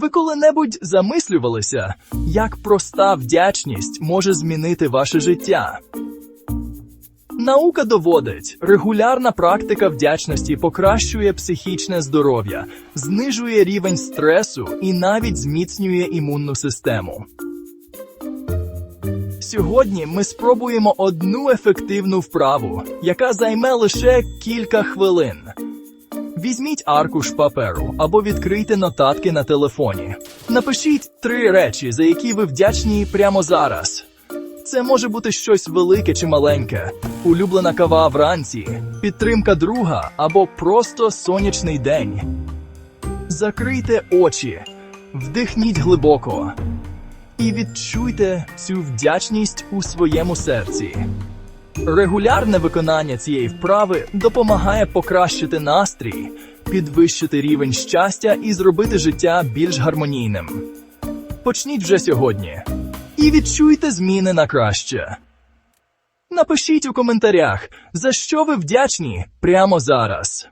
Ви коли-небудь замислювалися, як проста вдячність може змінити ваше життя? Наука доводить, регулярна практика вдячності покращує психічне здоров'я, знижує рівень стресу і навіть зміцнює імунну систему. Сьогодні ми спробуємо одну ефективну вправу, яка займе лише кілька хвилин. Візьміть аркуш паперу або відкрийте нотатки на телефоні. Напишіть три речі, за які ви вдячні прямо зараз. Це може бути щось велике чи маленьке, улюблена кава вранці, підтримка друга або просто сонячний день. Закрийте очі, вдихніть глибоко і відчуйте цю вдячність у своєму серці. Регулярне виконання цієї вправи допомагає покращити настрій, підвищити рівень щастя і зробити життя більш гармонійним. Почніть вже сьогодні і відчуйте зміни на краще. Напишіть у коментарях, за що ви вдячні прямо зараз.